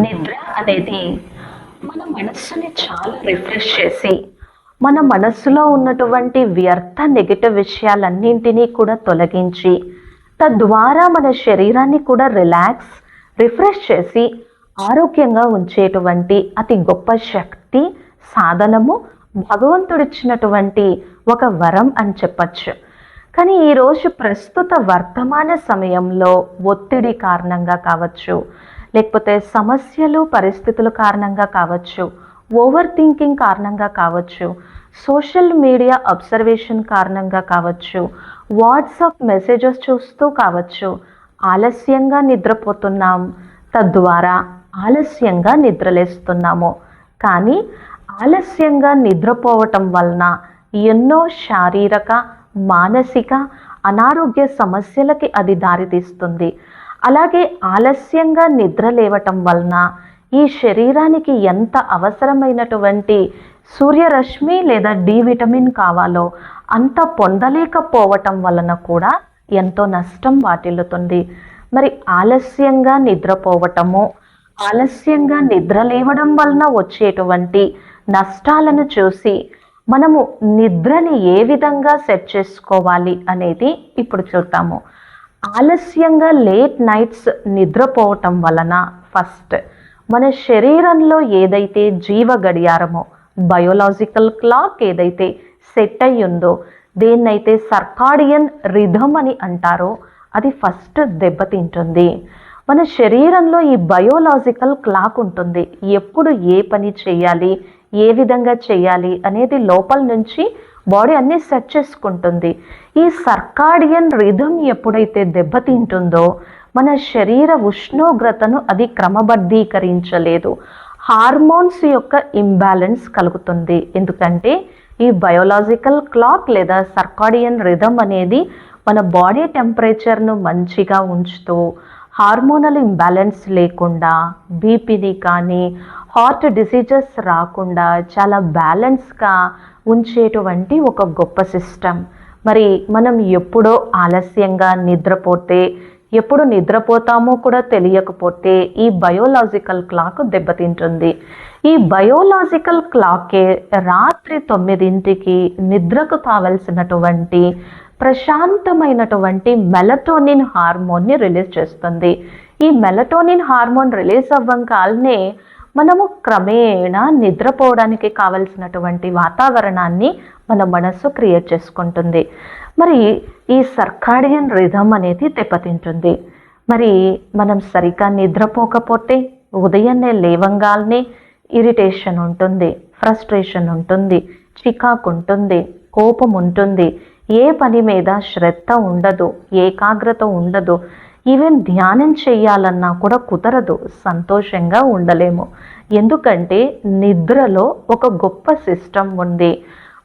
నిద్ర అనేది మన మనస్సుని చాలా రిఫ్రెష్ చేసి మన మనస్సులో ఉన్నటువంటి వ్యర్థ నెగటివ్ విషయాలన్నింటినీ కూడా తొలగించి తద్వారా మన శరీరాన్ని కూడా రిలాక్స్ రిఫ్రెష్ చేసి ఆరోగ్యంగా ఉంచేటువంటి అతి గొప్ప శక్తి సాధనము భగవంతుడిచ్చినటువంటి ఒక వరం అని చెప్పచ్చు. కానీ ఈరోజు ప్రస్తుత వర్తమాన సమయంలో ఒత్తిడి కారణంగా కావచ్చు లేకపోతే సమస్యలు పరిస్థితుల కారణంగా కావచ్చు ఓవర్ థింకింగ్ కారణంగా కావచ్చు సోషల్ మీడియా అబ్జర్వేషన్ కారణంగా కావచ్చు వాట్సాప్ మెసేజెస్ చూస్తూ కావచ్చు ఆలస్యంగా నిద్రపోతున్నాం తద్వారా ఆలస్యంగా నిద్రలేస్తున్నాము. కానీ ఆలస్యంగా నిద్రపోవటం వలన ఎన్నో శారీరక మానసిక అనారోగ్య సమస్యలకి అది దారితీస్తుంది. అలాగే ఆలస్యంగా నిద్ర లేవటం వలన ఈ శరీరానికి ఎంత అవసరమైనటువంటి సూర్యరశ్మి లేదా డి విటమిన్ కావాలో అంత పొందలేకపోవటం వలన కూడా ఎంతో నష్టం వాటిల్లుతుంది. మరి ఆలస్యంగా నిద్రపోవటము ఆలస్యంగా నిద్ర లేవడం వలన వచ్చేటువంటి నష్టాలను చూసి మనము నిద్రని ఏ విధంగా సెట్ చేసుకోవాలి అనేది ఇప్పుడు చూద్దాము. ఆలస్యంగా లేట్ నైట్స్ నిద్రపోవటం వలన ఫస్ట్ మన శరీరంలో ఏదైతే జీవ గడియారమో బయోలాజికల్ క్లాక్ ఏదైతే సెట్ అయి ఉందో దేన్నైతే సర్కాడియన్ రిధమ్ అని అంటారో అది ఫస్ట్ దెబ్బతింటుంది. మన శరీరంలో ఈ బయోలాజికల్ క్లాక్ ఉంటుంది. ఎప్పుడు ఏ పని చేయాలి ఏ విధంగా చేయాలి అనేది లోపల నుంచి బాడీ అన్ని సెట్ చేసుకుంటుంది. ఈ సర్కాడియన్ రిధమ్ ఎప్పుడైతే దెబ్బతింటుందో మన శరీర ఉష్ణోగ్రతను అది క్రమబద్ధీకరించలేదు. హార్మోన్స్ యొక్క ఇంబ్యాలెన్స్ కలుగుతుంది. ఎందుకంటే ఈ బయోలాజికల్ క్లాక్ లేదా సర్కాడియన్ రిధమ్ అనేది మన బాడీ టెంపరేచర్ను మంచిగా ఉంచుతూ హార్మోనల్ ఇంబ్యాలెన్స్ లేకుండా బీపీని కానీ హార్ట్ డిసీజెస్ రాకుండా చాలా బ్యాలెన్స్గా ఉంచేటువంటి ఒక గొప్ప సిస్టమ్. మరి మనం ఎప్పుడో ఆలస్యంగా నిద్రపోతే ఎప్పుడు నిద్రపోతామో కూడా తెలియకపోతే ఈ బయోలాజికల్ క్లాక్ దెబ్బతింటుంది. ఈ బయోలాజికల్ క్లాకే రాత్రి తొమ్మిదింటికి నిద్రకు కావలసినటువంటి ప్రశాంతమైనటువంటి మెలటోనిన్ హార్మోన్ని రిలీజ్ చేస్తుంది. ఈ మెలటోనిన్ హార్మోన్ రిలీజ్ అవ్వంగానే మనము క్రమేణా నిద్రపోవడానికి కావలసినటువంటి వాతావరణాన్ని మన మనస్సు క్రియేట్ చేసుకుంటుంది. మరి ఈ సర్కాడియన్ రిధమ్ అనేది దెబ్బతింటుంది. మరి మనం సరిగ్గా నిద్రపోకపోతే ఉదయాన్నే లేవంగానే ఇరిటేషన్ ఉంటుంది ఫ్రస్ట్రేషన్ ఉంటుంది చికాకు ఉంటుంది కోపం ఉంటుంది. ఏ పని మీద శ్రద్ధ ఉండదు ఏకాగ్రత ఉండదు. ఈవెన్ ధ్యానం చేయాలన్నా కూడా కుదరదు. సంతోషంగా ఉండలేము. ఎందుకంటే నిద్రలో ఒక గొప్ప సిస్టమ్ ఉంది.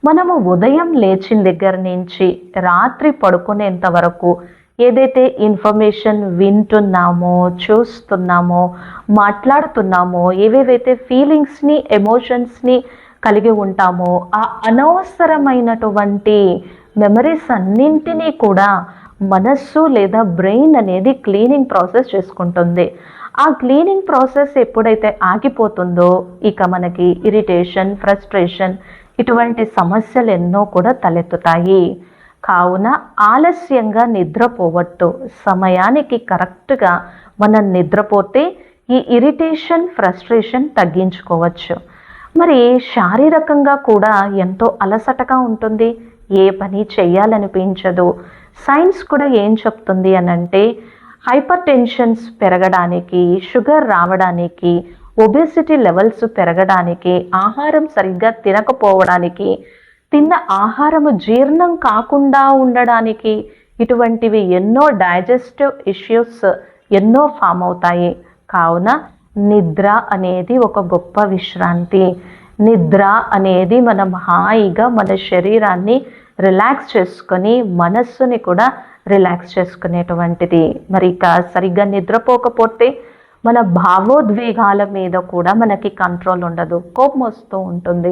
మనము ఉదయం లేచిన దగ్గర నుంచి రాత్రి పడుకునేంత వరకు ఏదైతే ఇన్ఫర్మేషన్ వింటున్నామో చూస్తున్నామో మాట్లాడుతున్నామో ఏవేవైతే ఫీలింగ్స్ని ఎమోషన్స్ని కలిగి ఉంటామో ఆ అనవసరమైనటువంటి మెమరీస్ అన్నింటినీ కూడా మనస్సు లేదా బ్రెయిన్ అనేది క్లీనింగ్ ప్రాసెస్ చేసుకుంటుంది. ఆ క్లీనింగ్ ప్రాసెస్ ఎప్పుడైతే ఆగిపోతుందో ఇక మనకి ఇరిటేషన్ ఫ్రస్ట్రేషన్ ఇటువంటి సమస్యలు ఎన్నో కూడా తలెత్తుతాయి. కావున ఆలస్యంగా నిద్రపోవద్దు సమయానికి కరెక్ట్గా మనం నిద్రపోతే ఈ ఇరిటేషన్ ఫ్రస్ట్రేషన్ తగ్గించుకోవచ్చు. మరి శారీరకంగా కూడా ఎంతో అలసటగా ఉంటుంది. ఏ పని చేయాలనిపించదు. సైన్స్ కూడా ఏం చెప్తుంది అని అంటే హైపర్ టెన్షన్స్ పెరగడానికి షుగర్ రావడానికి ఒబేసిటీ లెవెల్స్ పెరగడానికి ఆహారం సరిగ్గా తినకపోవడానికి తిన్న ఆహారము జీర్ణం కాకుండా ఉండడానికి ఇటువంటివి ఎన్నో డైజెస్టివ్ ఇష్యూస్ ఎన్నో ఫామ్ అవుతాయి. కావున నిద్ర అనేది ఒక గొప్ప విశ్రాంతి. నిద్ర అనేది మనం హాయిగా మన శరీరాన్ని రిలాక్స్ చేసుకొని మనస్సుని కూడా రిలాక్స్ చేసుకునేటువంటిది. మరి ఇక సరిగ్గా నిద్రపోకపోతే మన భావోద్వేగాల మీద కూడా మనకి కంట్రోల్ ఉండదు. కోపం వస్తూ ఉంటుంది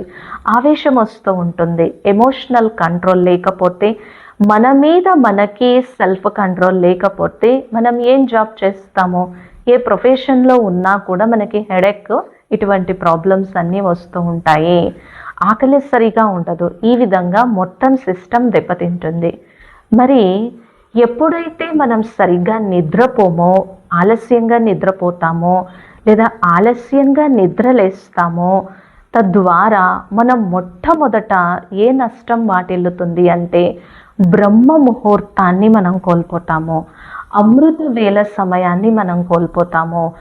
ఆవేశం వస్తూ ఉంటుంది. ఎమోషనల్ కంట్రోల్ లేకపోతే మన మీద మనకి సెల్ఫ్ కంట్రోల్ లేకపోతే మనం ఏం జాబ్ చేస్తామో ఏ ప్రొఫెషన్లో ఉన్నా కూడా మనకి హెడెక్ ఇటువంటి ప్రాబ్లమ్స్ అన్నీ వస్తూ ఉంటాయి. ఆకలి సరిగా ఉండదు. ఈ విధంగా మొత్తం సిస్టమ్ దెబ్బతింటుంది. మరి ఎప్పుడైతే మనం సరిగ్గా నిద్రపోమో ఆలస్యంగా నిద్రపోతామో లేదా ఆలస్యంగా నిద్రలేస్తామో తద్వారా మనం మొట్టమొదట ఏ నష్టం వాటిల్లుతుంది అంటే బ్రహ్మ ముహూర్తాన్ని మనం కోల్పోతాము. అమృత వేల సమయాన్ని మనం కోల్పోతాము.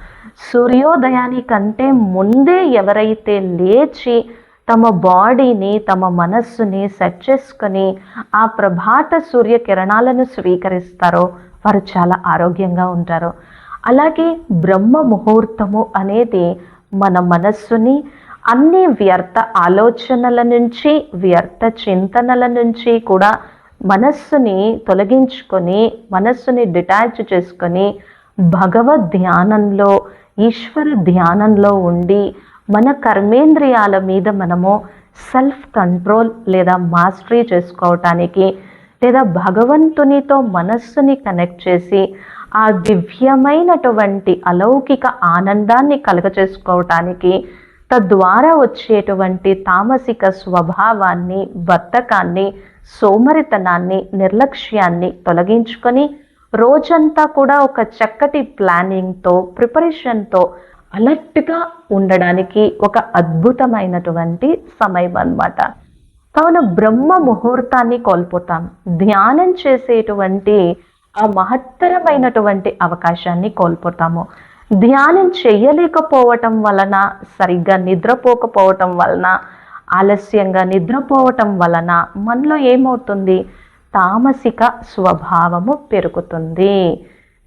సూర్యోదయానికంటే ముందే ఎవరైతే లేచి తమ బాడీని తమ మనస్సుని సెట్ చేసుకొని ఆ ప్రభాత సూర్యకిరణాలను స్వీకరిస్తారో వారు చాలా ఆరోగ్యంగా ఉంటారు. అలాగే బ్రహ్మ ముహూర్తము అనేది మన మనస్సుని అన్ని వ్యర్థ ఆలోచనల నుంచి వ్యర్థ చింతనల నుంచి కూడా మనస్సుని తొలగించుకొని మనస్సుని డిటాచ్ చేసుకొని భగవద్ ధ్యానంలో ఈశ్వర ధ్యానంలో ఉండి మన కర్మేంద్రియాల మీద మనము సెల్ఫ్ కంట్రోల్ లేదా మాస్టరీ చేసుకోవటానికి లేదా భగవంతునితో మనస్సుని కనెక్ట్ చేసి ఆ దివ్యమైనటువంటి అలౌకిక ఆనందాన్ని కలగచేసుకోవటానికి తద్వారా వచ్చేటువంటి తామసిక స్వభావాన్ని బద్ధకాన్ని సోమరితనాన్ని నిర్లక్ష్యాన్ని తొలగించుకొని రోజంతా కూడా ఒక చక్కటి ప్లానింగ్తో ప్రిపరేషన్తో అలర్ట్గా ఉండడానికి ఒక అద్భుతమైనటువంటి సమయం అన్నమాట కావున బ్రహ్మ ముహూర్తాన్ని కోల్పోతాం. ధ్యానం చేసేటువంటి ఆ మహత్తరమైనటువంటి అవకాశాన్ని కోల్పోతాము. ధ్యానం చేయలేకపోవటం వలన సరిగ్గా నిద్రపోకపోవటం వలన ఆలస్యంగా నిద్రపోవటం వలన మనలో ఏమవుతుంది? తామసిక స్వభావము పెరుగుతుంది.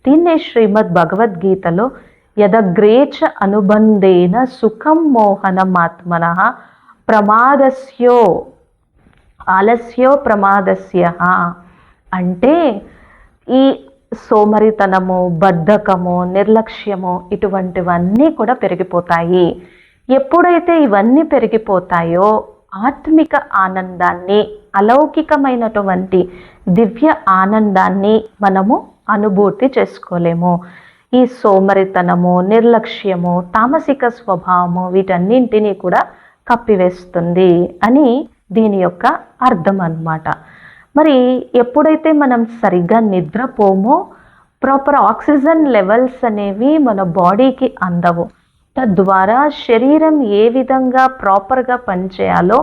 దీన్నే శ్రీమద్ భగవద్గీతలో యదగ్రేచ అనుబంధేన సుఖం మోహనమాత్మన ప్రమాదస్యో ఆలస్యో ప్రమాదస్య. అంటే ఈ సోమరితనము బద్ధకము నిర్లక్ష్యము ఇటువంటివన్నీ కూడా పెరిగిపోతాయి. ఎప్పుడైతే ఇవన్నీ పెరిగిపోతాయో ఆత్మిక ఆనందాన్ని అలౌకికమైనటువంటి దివ్య ఆనందాన్ని మనము అనుభూతి చేసుకోలేము. ఈ సోమరితనము నిర్లక్ష్యము తామసిక స్వభావము వీటన్నింటినీ కూడా కప్పివేస్తుంది అని దీని యొక్క అర్థం అన్నమాట. మరి ఎప్పుడైతే మనం సరిగ్గా నిద్రపోమో ప్రాపర్ ఆక్సిజన్ లెవెల్స్ అనేవి మన బాడీకి అందవు. తద్వారా శరీరం ఏ విధంగా ప్రాపర్గా పనిచేయాలో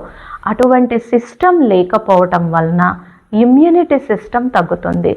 అటువంటి సిస్టమ్ లేకపోవటం వలన ఇమ్యూనిటీ సిస్టమ్ తగ్గుతుంది.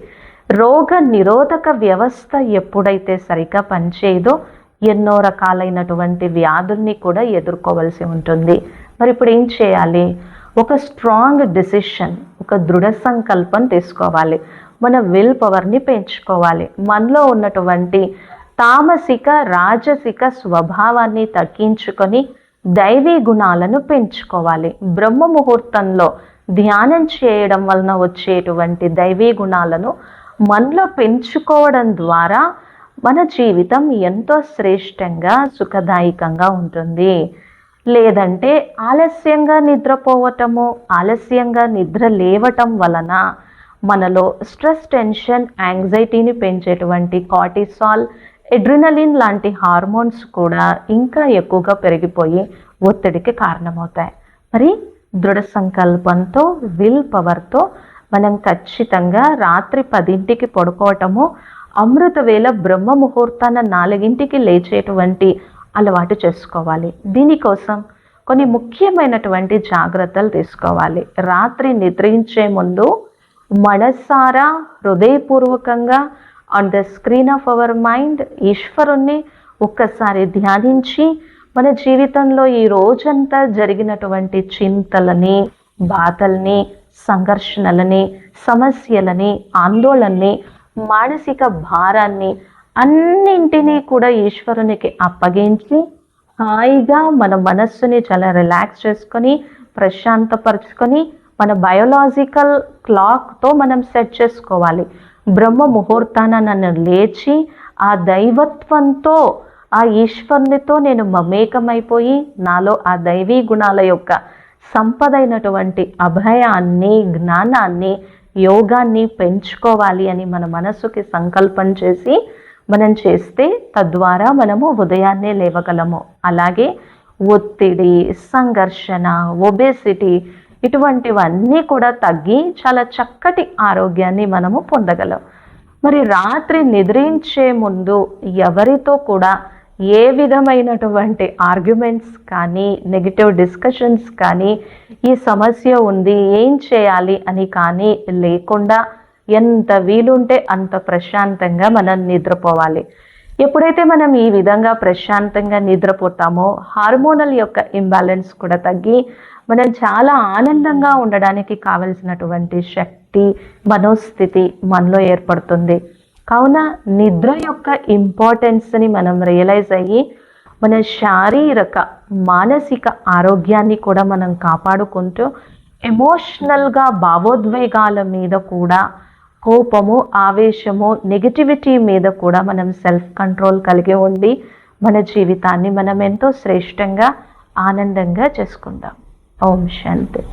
రోగ నిరోధక వ్యవస్థ ఎప్పుడైతే సరిగ్గా పనిచేయదో ఎన్నో రకాలైనటువంటి వ్యాధుల్ని కూడా ఎదుర్కోవలసి ఉంటుంది. మరి ఇప్పుడు ఏం చేయాలి? ఒక స్ట్రాంగ్ డెసిషన్ ఒక దృఢ సంకల్పం తీసుకోవాలి. మన విల్ పవర్ని పెంచుకోవాలి. మనలో ఉన్నటువంటి తామసిక రాజసిక స్వభావాన్ని తగ్గించుకొని దైవీ గుణాలను పెంచుకోవాలి. బ్రహ్మ ముహూర్తంలో ధ్యానం చేయడం వలన వచ్చేటువంటి దైవీ గుణాలను మనలో పెంచుకోవడం ద్వారా మన జీవితం ఎంతో శ్రేష్టంగా సుఖదాయకంగా ఉంటుంది. లేదంటే ఆలస్యంగా నిద్రపోవటము ఆలస్యంగా నిద్ర లేవటం వలన మనలో స్ట్రెస్ టెన్షన్ యాంగ్జైటీని పెంచేటువంటి కార్టిసాల్ ఎడ్రినలిన్ లాంటి హార్మోన్స్ కూడా ఇంకా ఎక్కువగా పెరిగిపోయి ఒత్తిడికి కారణమవుతాయి. మరి దృఢ సంకల్పంతో విల్ పవర్తో మనం ఖచ్చితంగా రాత్రి పదింటికి పడుకోవటము అమృత వేళ బ్రహ్మ ముహూర్తాన నాలుగింటికి లేచేటువంటి అలవాటు చేసుకోవాలి. దీనికోసం కొన్ని ముఖ్యమైనటువంటి జాగ్రత్తలు తీసుకోవాలి. రాత్రి నిద్రించే ముందు మనసారా హృదయపూర్వకంగా on the screen of our mind ఈశ్వరుణ్ణి ఒక్కసారి ధ్యానించి మన జీవితంలో ఈ రోజంతా జరిగినటువంటి చింతలని బాధల్ని సంఘర్షణలని సమస్యలని ఆందోళనని మానసిక భారాన్ని అన్నింటినీ కూడా ఈశ్వరునికి అప్పగించి హాయిగా మన మనస్సుని చాలా రిలాక్స్ చేసుకొని ప్రశాంతపరుచుకొని మన బయోలాజికల్ క్లాక్తో మనం సెట్ చేసుకోవాలి. బ్రహ్మ ముహూర్తాన నన్ను లేచి ఆ దైవత్వంతో ఆ ఈశ్వరునితో నేను మమేకమైపోయి నాలో ఆ దైవీ గుణాల యొక్క సంపదైనటువంటి అభయాన్ని జ్ఞానాన్ని యోగాన్ని పెంచుకోవాలి అని మన మనసుకి సంకల్పం చేసి మనం చేస్తే తద్వారా మనము ఉదయాన్నే లేవగలము. అలాగే ఒత్తిడి సంఘర్షణ ఒబేసిటీ ఇటువంటివన్నీ కూడా తగ్గి చాలా చక్కటి ఆరోగ్యాన్ని మనము పొందగలం. మరి రాత్రి నిద్రించే ముందు ఎవరితో కూడా ఏ విధమైనటువంటి ఆర్గ్యుమెంట్స్ కానీ నెగిటివ్ డిస్కషన్స్ కానీ ఈ సమస్య ఉంది ఏం చేయాలి అని కానీ లేకుండా ఎంత వీలుంటే అంత ప్రశాంతంగా మనం నిద్రపోవాలి. ఎప్పుడైతే మనం ఈ విధంగా ప్రశాంతంగా నిద్రపోతామో హార్మోనల్ యొక్క ఇంబ్యాలెన్స్ కూడా తగ్గి మనం చాలా ఆనందంగా ఉండడానికి కావలసినటువంటి శక్తి మనోస్థితి మనలో ఏర్పడుతుంది. కావున నిద్ర యొక్క ఇంపార్టెన్స్ని మనం రియలైజ్ అయ్యి మన శారీరక మానసిక ఆరోగ్యాన్ని కూడా మనం కాపాడుకుంటూ ఎమోషనల్గా భావోద్వేగాల మీద కూడా కోపము ఆవేశము నెగిటివిటీ మీద కూడా మనం సెల్ఫ్ కంట్రోల్ కలిగి ఉండి మన జీవితాన్ని మనం ఎంతో శ్రేష్టంగా ఆనందంగా చేసుకుందాం. ఓం శాంతి.